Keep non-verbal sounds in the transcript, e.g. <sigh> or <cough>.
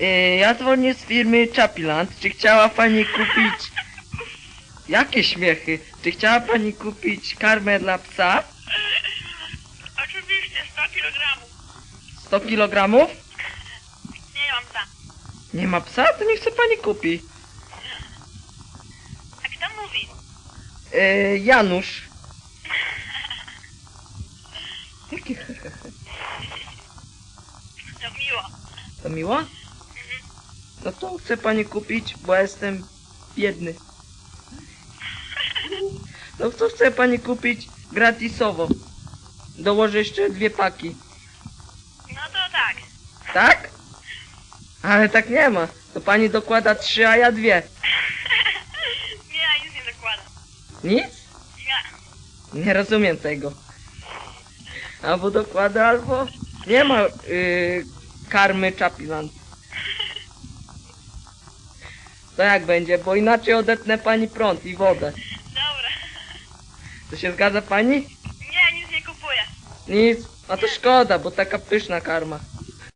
Y, ja dzwonię z firmy Chapiland. Czy chciała pani kupić... Jakie śmiechy? Czy chciała pani kupić karmę dla psa? Oczywiście, 100 kg. 100 kilogramów? Nie mam psa. Nie ma psa? To niech se pani kupi. A kto mówi? Y, Janusz. <laughs> Jakie To miło. To miło? No to chcę pani kupić, bo jestem biedny. No to chcę pani kupić gratisowo. Dołożę jeszcze dwie paki. No to tak. Tak? Ale tak nie ma. To pani dokłada trzy, a ja dwie. <laughs> Nie, ja nic nie dokładam. Nic? Nie. Nie rozumiem tego. Albo dokłada, albo nie ma yy, karmy Chapiland. To jak będzie, bo inaczej odetnę pani prąd i wodę. Dobra. To się zgadza pani? Nie, nic nie kupuję. Nic. A to szkoda, bo taka pyszna karma.